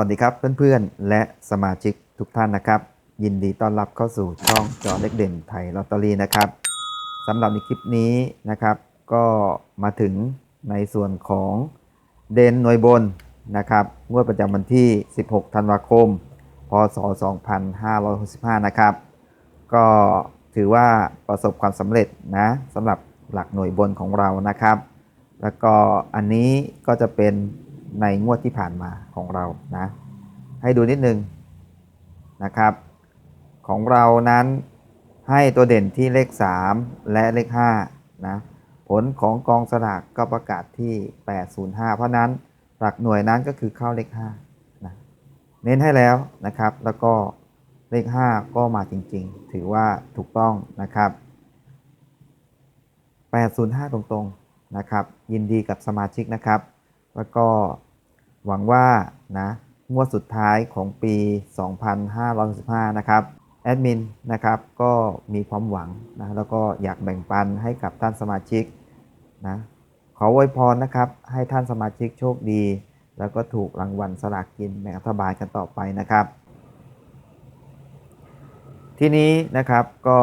วัสดีครับเพื่อนๆ และสมาชิกทุกท่านนะครับ ยินดีต้อนรับเข้าสู่ช่องจอเล็กเด่นไทยลอตเตอรี่นะครับสำหรับในคลิปนี้นะครับ ก็มาถึงในส่วนของเด่นหน่วยบนนะครับงวดประจำวันที่ 16 ธันวาคม พศ 2565 นะครับ ก็ถือว่าประสบความสำเร็จนะสำหรับหลักหน่วยบนของเรานะครับ แล้วก็อันนี้ก็จะเป็น ในงวดที่ผ่านมาของเรานะ ให้ดูนิดนึงนะครับ ของเรานั้นให้ตัวเด่นที่เลข 3 และเลข5นะผลของกองสลากก็ประกาศที่ 805 เพราะนั้นหลักหน่วยนั้นก็คือเข้าเลข5นะเน้นให้แล้วนะครับ แล้วก็เลข 5 ก็มาจริงๆ ถือว่าถูกต้องนะครับ 805 ตรงๆนะครับ ยินดีกับสมาชิกนะครับ แล้วก็ หวังว่านะงวดสุดท้ายของปี 2565 นะครับแอดมินนะครับก็มีความหวังนะแล้วก็อยากแบ่งปันให้กับท่านสมาชิกนะขออวยพรนะครับให้ท่านสมาชิกโชคดี แล้วก็ถูกรางวัลสลากกินแบ่งรัฐบาลกันต่อไปนะครับ ทีนี้นะครับก็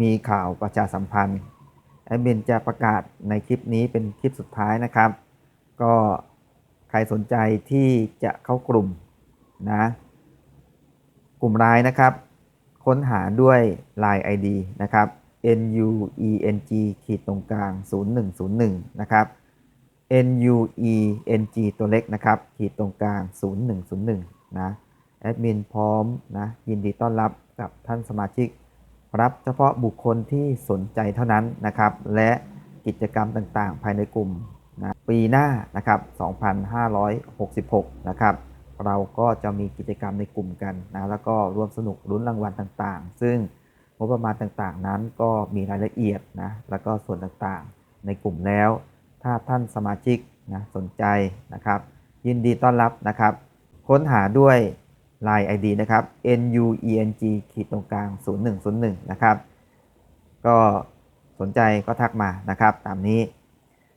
มีข่าวประชาสัมพันธ์แอดมินจะประกาศในคลิปนี้เป็นคลิปสุดท้ายนะครับ ก็ ครสนใจที่จะเข้ากลุ่มนะกลุ่มไลน์นะครับ ค้นหาด้วย Line ID นะครับ N U E N G ขีดตรงกลาง 0101 นะครับ N U E N G ตัวเล็กนะครับ ขีดตรงกลาง 0101 นะแอดมินพร้อมนะยินดีต้อนรับกับท่านสมาชิก รับเฉพาะบุคคลที่สนใจเท่านั้นนะครับ และกิจกรรมต่างๆ ภายในกลุ่ม ปีหน้านะครับ 2566 นะครับ เราก็จะมีกิจกรรมในกลุ่มกันนะ แล้วก็ร่วมสนุกลุ้นรางวัลต่างๆ ซึ่งงบประมาณต่างๆ นั้นก็มีรายละเอียดนะ แล้วก็ส่วนต่างๆ ในกลุ่มแล้ว ถ้าท่านสมาชิกนะสนใจนะครับ ยินดีต้อนรับนะครับ ค้นหาด้วย Line ID นะครับ N U E N G ขีดตรงกลาง 0101 นะครับ ก็สนใจก็ทักมานะครับ ตามนี้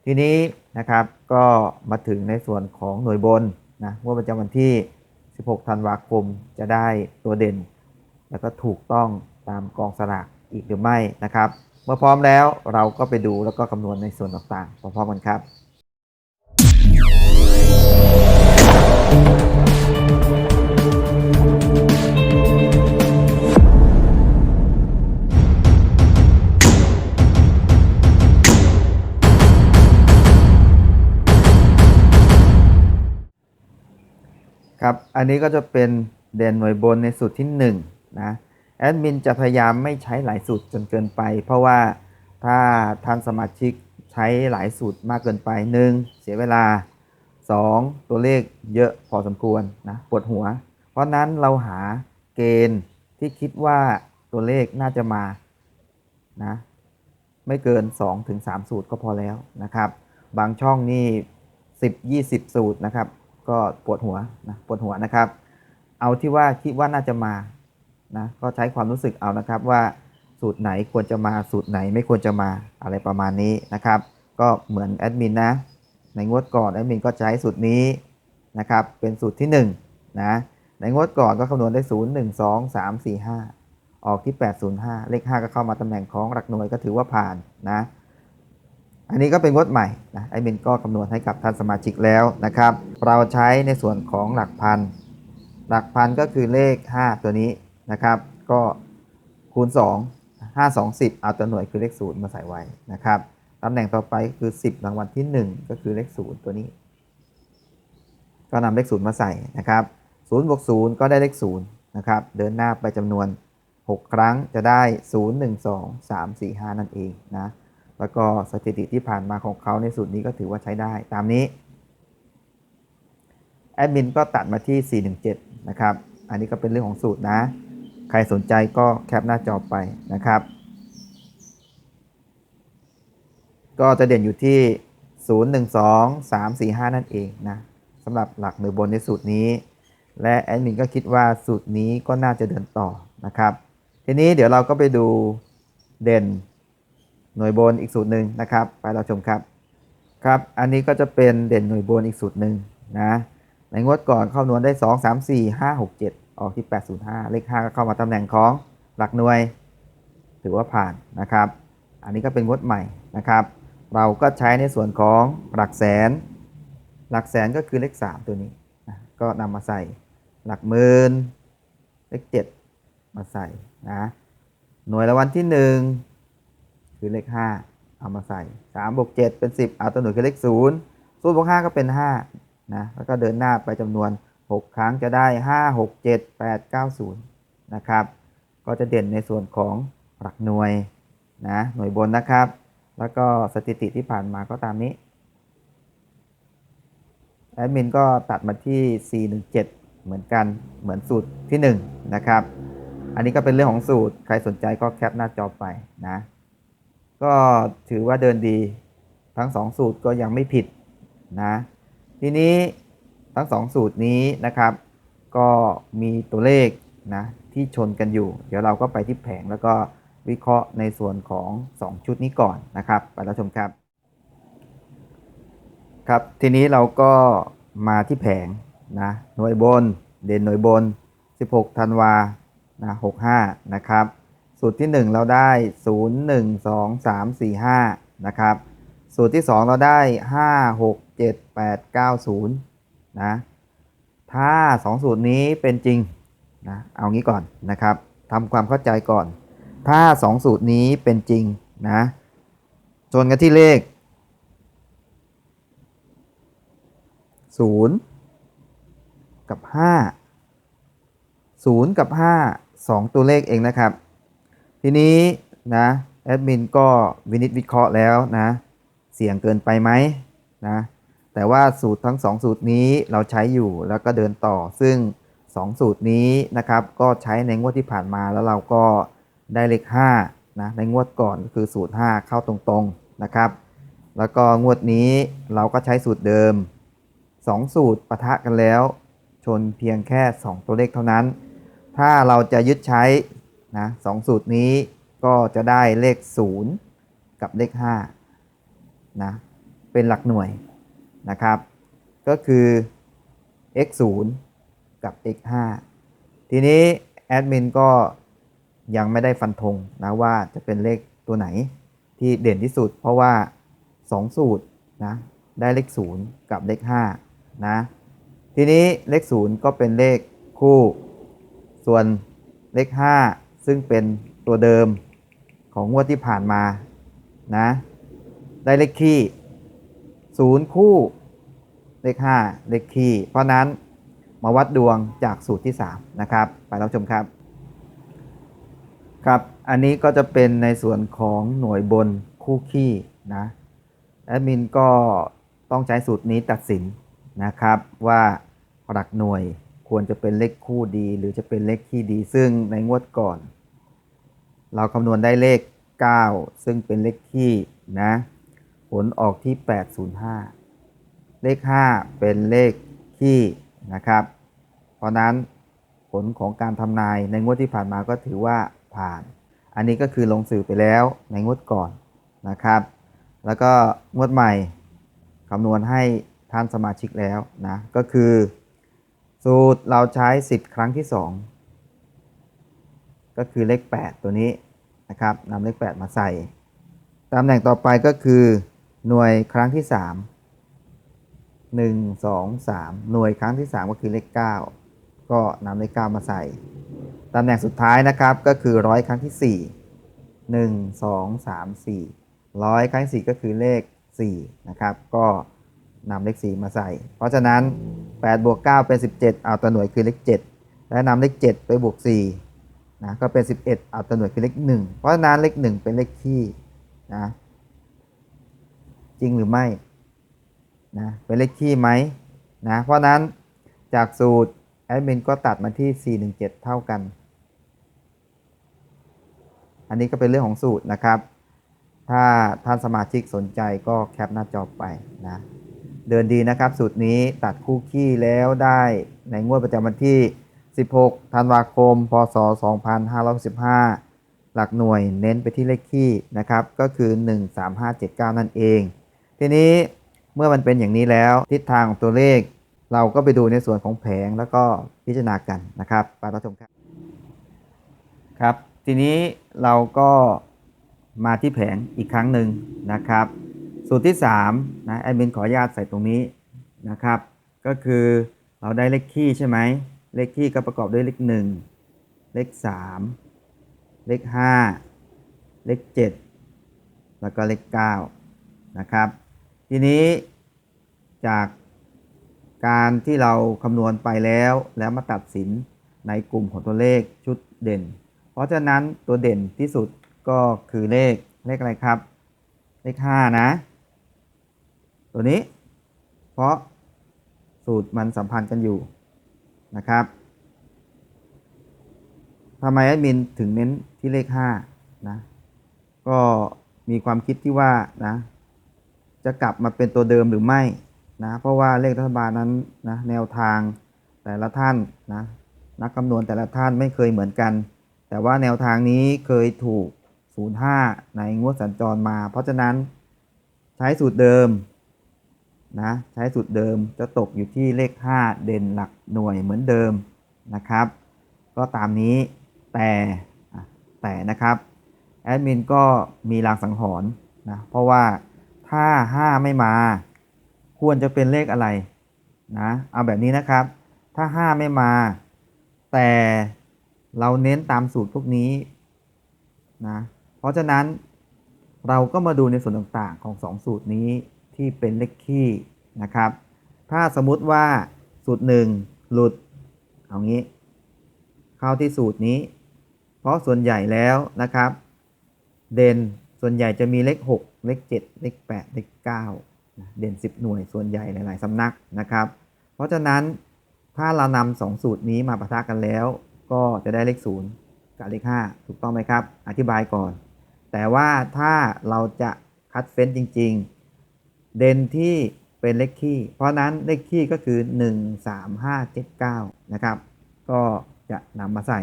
ทีนี้นะครับก็มาถึงในส่วนของหน่วยบนนะเมื่อประจำวันที่ 16 ธันวาคมจะได้ตัวเด่น แล้วก็ถูกต้องตามกองสลากอีกหรือไม่นะครับ เมื่อพร้อมแล้วเราก็ไปดูแล้วก็คำนวณในส่วนต่างๆพร้อมๆกันครับ อันนี้ก็จะเป็นเด่นหน่วยบนในสูตรที่1นะแอดมินจะพยายามไม่ใช้หลายสูตรจนเกินไป เพราะว่าถ้าท่านสมาชิกใช้หลายสูตรมากเกินไป 1. เสียเวลา 2. ตัวเลขเยอะพอสมควรนะปวดหัว เพราะนั้นเราหาเกณฑ์ที่คิดว่าตัวเลขน่าจะมานะไม่เกิน 2-3 สูตรก็พอแล้วนะครับ บางช่องนี่10 20 สูตรนะครับ ก็ปวดหัวนะปวดหัวนะครับ เอาที่ว่าคิดว่าน่าจะมานะก็ใช้ความรู้สึกเอานะครับว่าสูตรไหนควรจะมาสูตรไหนไม่ควรจะมาอะไรประมาณนี้นะครับ ก็เหมือนแอดมินนะในงวดก่อนแอดมินก็ใช้สูตรนี้นะครับ เป็นสูตรที่1นะในงวดก่อนก็คำนวณได้ 0 1 2 3 4 5 ออกที่ 805 เลข 5 ก็เข้ามาตำแหน่งของหลักหน่วยก็ถือว่าผ่านนะ อันนี้ก็เป็นงวดใหม่นะไอมินก็คำนวณให้กับท่านสมาชิกแล้วนะครับ เราใช้ในส่วนของหลักพัน หลักพันก็คือเลข 5 ตัวนี้นะครับ ก็คูณ 2 5 2 10 เอาตัวหน่วยคือเลข 0 มาใส่ไว้นะครับตำแหน่งต่อไปคือ 10 รางวัลที่ 1 ก็คือเลข 0 ตัวนี้ ก็นำเลข 0 มาใส่นะครับ0บวก0ก็ได้เลข 0 นะครับ เดินหน้าไปจำนวน 6 ครั้งจะได้ 0 1 2 3 4 5 นั่นเองนะ แล้วก็สถิติที่ผ่านมาของเขาในสูตรนี้ก็ถือว่าใช้ได้ตามนี้แอดมินก็ตัดมาที่ 417 นะครับ อันนี้ก็เป็นเรื่องของสูตรนะ ใครสนใจก็แคปหน้าจอไปนะครับ ก็จะเด่นอยู่ที่ 0 1 2 3 4 5 นั่นเองนะสำหรับหลักหน่วยบนในสูตรนี้ และแอดมินก็คิดว่าสูตรนี้ก็น่าจะเดินต่อนะครับ ทีนี้เดี๋ยวเราก็ไปดูเด่น หน่วยบนอีกสูตรหนึ่งนะครับ ไปเราชมครับครับ อันนี้ก็จะเป็นเด่นหน่วยบนอีกสูตรหนึ่งนะในงวดก่อนเข้านวณได้ 2 3 4 5 6 7 ออกที่ 805 เลข 5 ก็เข้ามาตำแหน่งของหลักหน่วย ถือว่าผ่านนะครับ อันนี้ก็เป็นงวดใหม่นะครับ เราก็ใช้ในส่วนของหลักแสน หลักแสนก็คือเลข 3 ตัวนี้นะก็นำมาใส่หลักหมื่นเลข 7 มาใส่นะหน่วยรางวัลที่ 1 คือเลข 5 เอามาใส่3บวก7เป็น 10 เอาตัวหน่วยคือเลข0 0บวก5ก็เป็น5นะแล้วก็เดินหน้าไปจำนวน 6 ครั้งจะได้ 5 6 7 8 9 0นะครับก็จะเด่นในส่วนของหลักหน่วยนะหน่วยบนนะครับ แล้วก็สถิติที่ผ่านมาก็ตามนี้แอดมินก็ตัดมาที่ 417 เหมือนกันเหมือนสูตรที่ 1 นะครับ อันนี้ก็เป็นเรื่องของสูตร ใครสนใจก็แคปหน้าจอไปนะ ก็ถือว่าเดินดีทั้ง 2 สูตรก็ยังไม่ผิดนะทีนี้ทั้ง 2 สูตรนี้นะครับ ก็มีตัวเลขนะที่ชนกันอยู่ เดี๋ยวเราก็ไปที่แผงแล้วก็วิเคราะห์ในส่วนของ 2 ชุดนี้ก่อนนะครับ ไปรับชมครับ ครับทีนี้เราก็มาที่แผงนะหน่วยบนเด่นหน่วยบน 16ธันวานะ65 นะครับ สูตรที่ 1 เราได้ 0 1 2 3 4 5 นะครับ สูตรที่ 2 เราได้ 5 6 7 8 9 0 นะ ถ้า 2 สูตรนี้เป็นจริงนะเอางี้ก่อนนะครับทำความเข้าใจก่อน ถ้า 2 สูตรนี้เป็นจริงนะชนกันที่เลข 0 กับ 5 0 กับ 5 2 ตัวเลขเองนะครับ ทีนี้นะแอดมินก็วินิจวิเคราะห์แล้วนะ เสี่ยงเกินไปไหมนะ แต่ว่าสูตรทั้ง 2 สูตรนี้เราใช้อยู่แล้วก็เดินต่อ ซึ่ง 2 สูตรนี้นะครับ ก็ใช้ในงวดที่ผ่านมาแล้วเราก็ได้เลข5นะในงวดก่อนก็คือสูตร 5 เข้าตรงๆนะครับ แล้วก็งวดนี้เราก็ใช้สูตรเดิม 2 สูตรปะทะกันแล้ว ชนเพียงแค่ 2 ตัวเลขเท่านั้น ถ้าเราจะยึดใช้ นะสองสูตรนี้ก็จะได้เลข 0 กับเลข5นะเป็นหลักหน่วยนะครับ ก็คือ x 0กับ x 5ทีนี้แอดมินก็ยังไม่ได้ฟันธงนะว่าจะเป็นเลขตัวไหนที่เด่นที่สุด เพราะว่า 2 สูตรนะได้เลข 0 กับเลข5นะทีนี้เลข 0 ก็เป็นเลขคู่ ส่วนเลข 5 ซึ่งเป็นตัวเดิมของงวดที่ผ่านมานะได้เลขคี่0คู่เลข 5 เลขคี่เพราะนั้นมาวัดดวงจากสูตรที่ 3 นะครับ ไปรับชมครับ ครับ อันนี้ก็จะเป็นในส่วนของหน่วยบนคู่ขี้นะแอดมินก็ต้องใช้สูตรนี้ตัดสินนะครับว่าหลักหน่วยควรจะเป็นเลขคู่ดี หรือจะเป็นเลขขี้ดี ซึ่งในงวดก่อน เราคำนวณได้เลข 9 ซึ่งเป็นเลขขี้นะผลออกที่ 805 เลข 5 เป็นเลขขี้นะครับ เพราะนั้นผลของการทำนายในงวดที่ผ่านมาก็ถือว่าผ่าน อันนี้ก็คือลงสื่อไปแล้วในงวดก่อนนะครับ แล้วก็งวดใหม่คำนวณให้ท่านสมาชิกแล้วนะ ก็คือ สูตรเราใช้ 10 ครั้งที่ 2 ก็คือเลข 8 ตัวนี้นะครับนำเลข 8 มาใส่ตำแหน่งต่อไปก็คือ หน่วยครั้งที่ 3 1 2 3 หน่วยครั้งที่ 3 ก็คือเลข 9 ก็นำเลข 9 มาใส่ตำแหน่งสุดท้ายนะครับก็คือร้อยครั้งที่ 4 1 2 3 4ร้อยครั้งที่4ก็คือเลข 4 นะครับ ก็นำเลข 4 มาใส่ เพราะฉะนั้น8บวก9เป็น 17 เอาตัวหน่วยคือเลข 7 และนำเลข 7 ไปบวก 4 นะก็เป็น 11เอาตัวหน่วยคือเลข1เพราะฉะนั้นเลข 1 เป็นเลขคี่นะจริงหรือไม่นะเป็นเลขคี่ไหมนะเพราะฉะนั้นจากสูตรแอดมินก็ตัดมาที่ 417 เท่ากัน อันนี้ก็เป็นเรื่องของสูตรนะครับ ถ้าท่านสมาชิกสนใจก็แคปหน้าจอไปนะเดินดีนะครับ สูตรนี้ตัดคู่ขี้แล้วได้ในงวดประจำวันที่ 16ธันวาคม พศ 2515หลักหน่วยเน้นไปที่เลขขี้นะครับ ก็คือ 13579 นั่นเอง ทีนี้เมื่อมันเป็นอย่างนี้แล้วทิศทางของตัวเลข เราก็ไปดูในส่วนของแผงแล้วก็พิจารณากันนะครับไปรับชมครับครับ ทีนี้เราก็มาที่แผงอีกครั้งหนึ่งนะครับ สูตรที่3นะแอดมินขออนุญาตใส่ตรงนี้นะครับ ก็คือเราได้เลขคี่ใช่ไหม เลขคี่ก็ประกอบด้วยเลข1เลข3เลข5เลข7แล้วก็เลข9นะครับ ทีนี้จากการที่เราคำนวณไปแล้วแล้วมาตัดสินในกลุ่มของตัวเลขชุดเด่น เพราะฉะนั้นตัวเด่นที่สุดก็คือเลขเลขอะไรครับ เลข 5 นะ ตัวนี้ เพราะสูตรมันสัมพันธ์กันอยู่ นะครับทำไมแอดมินถึงเน้นที่เลข5นะก็มีความคิดที่ว่านะจะกลับมาเป็นตัวเดิมหรือไม่นะเพราะว่าเลขรัฐบาลนั้นนะแนวทางแต่ละท่านนะนักคำนวณแต่ละท่านไม่เคยเหมือนกัน แต่ว่าแนวทางนี้เคยถูก 05 ในงวดสัญจรมา เพราะฉะนั้นใช้สูตรเดิม นะใช้สูตรเดิมจะตกอยู่ที่เลข 5 เด่นหลักหน่วยเหมือนเดิมนะครับ ก็ตามนี้แต่แต่นะครับแอดมินก็มีรางสังหรณ์นะเพราะว่าถ้า 5 ไม่มา ควรจะเป็นเลขอะไรนะเอาแบบนี้นะครับ ถ้า 5 ไม่มา แต่เราเน้นตามสูตรพวกนี้นะเพราะฉะนั้นเราก็มาดูในส่วนต่างๆของ 2 สูตรนี้ ที่เป็นเลขคี่นะครับ ถ้าสมมุติว่าสูตร 1 หลุด เอางี้ เข้าที่สูตรนี้ เพราะส่วนใหญ่แล้วนะครับ เด่นส่วนใหญ่จะมีเลข 6 เลข 7 เลข 8 เลข 9 เด่น 10 หน่วยส่วนใหญ่หลาย ๆ สำนักนะครับ เพราะฉะนั้นถ้าเรานำสองสูตรนี้มาประทะกันแล้ว ก็จะได้เลข 0 กับเลข 5 ถูกต้องไหมครับ อธิบายก่อน แต่ว่าถ้าเราจะคัดเฟ้นจริง ๆ เด่นที่เป็นเลขคี่ เพราะนั้นเลขคี่ก็คือ 1 3 5 7 9 นะครับ ก็จะนำมาใส่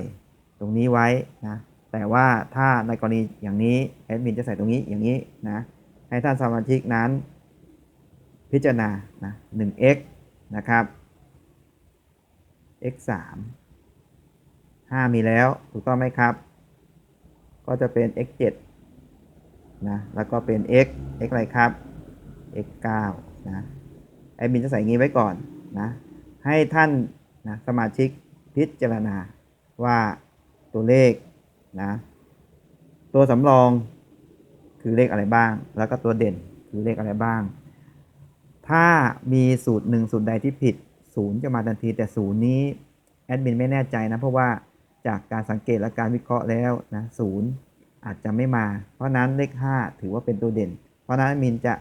ตรงนี้ไว้นะ แต่ว่าถ้าในกรณีอย่างนี้แอดมินจะใส่ตรงนี้อย่างนี้นะ ให้ท่านสมาชิกนั้น พิจารณานะ 1x นะครับ x 3 5 มีแล้วถูกต้องไหมครับ ก็จะเป็น x 7นะ แล้วก็เป็น x x อะไรครับ x 9นะแอดมินจะใส่งี้ไว้ก่อนนะให้ท่านนะสมาชิกพิจารณาว่าตัวเลขนะตัวสำรองคือเลขอะไรบ้าง แล้วก็ตัวเด่นคือเลขอะไรบ้าง ถ้ามีสูตรหนึ่งสูตรใดที่ผิดศูนย์จะมาทันทีแต่ศูนย์นี้แอดมินไม่แน่ใจนะเพราะว่าจากการสังเกตและการวิเคราะห์แล้วนะศูนย์อาจจะไม่มา เพราะนั้นเลข 5 ถือว่าเป็นตัวเด่น เพราะฉะนั้นแอดมินจะ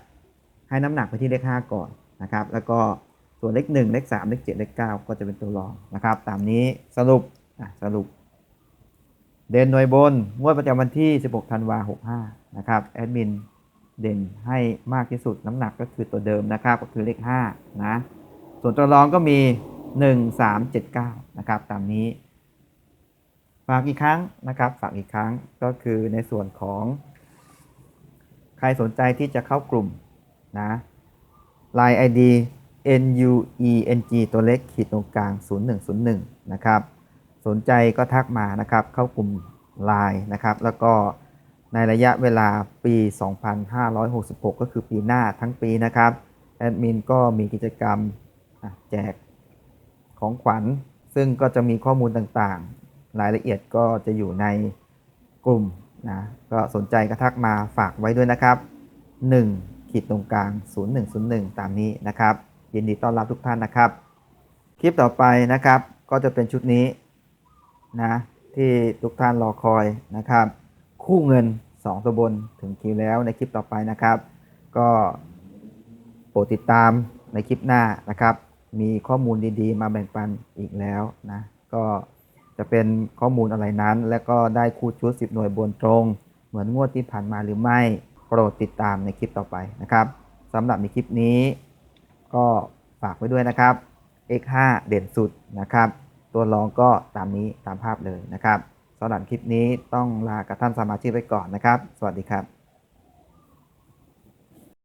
ให้น้ำหนักไปที่เลข 5 ก่อนนะครับแล้วก็ส่วเลข1เลข3เลข7เลข9 ก็จะเป็นตัวรองนะครับ ตามนี้สรุปสรุป เด่นหน่วยบน งวดประจำวันที่ 16ธันวา65นะครับแอดมินเด่นให้มากที่สุดน้ำหนักก็คือตัวเดิมนะครับก็คือเลข5นะส่วนตัวรองก็มี 1 3 7 9นะครับตามนี้ฝากอีกครั้งนะครับฝากอีกครั้งก็คือในส่วนของ ใครสนใจที่จะเข้ากลุ่ม นะ Line ID NUENG ตัวเล็กขีดตรงกลาง 0101 นะครับ สนใจก็ทักมานะครับ เข้ากลุ่ม Line นะครับ แล้วก็ในระยะเวลาปี 2566 ก็คือปีหน้าทั้งปีนะครับ แอดมินก็มีกิจกรรมแจกของขวัญ ซึ่งก็จะมีข้อมูลต่างๆ รายละเอียดก็จะอยู่ในกลุ่มนะ ก็สนใจก็ทักมาฝากไว้ด้วยนะครับ 1 ขีดตรงกลาง 0101 ตามนี้นะครับ ยินดีต้อนรับทุกท่านนะครับ คลิปต่อไปนะครับ ก็จะเป็นชุดนี้นะที่ทุกท่านรอคอยนะครับ คู่เงิน 2 ตัวบนถึงคิวแล้วในคลิปต่อไปนะครับ ก็โปรดติดตามในคลิปหน้านะครับ มีข้อมูลดีๆ มาแบ่งปันอีกแล้วนะก็จะเป็นข้อมูลอะไรนั้น และก็ได้คู่ชุด 10 หน่วยบนตรง เหมือนงวดที่ผ่านมาหรือไม่ รดติดตามในคลิปต่อไปนะครับสำหรับในคลิปนี้ ก็ฝากไว้ด้วยนะครับ X5 เด่นสุดนะครับ ตัวรองก็ตามนี้ตามภาพเลยนะครับสำหรับคลิปนี้ต้องลากับท่านสมาชิกไปก่อนนะครับ สวัสดีครับ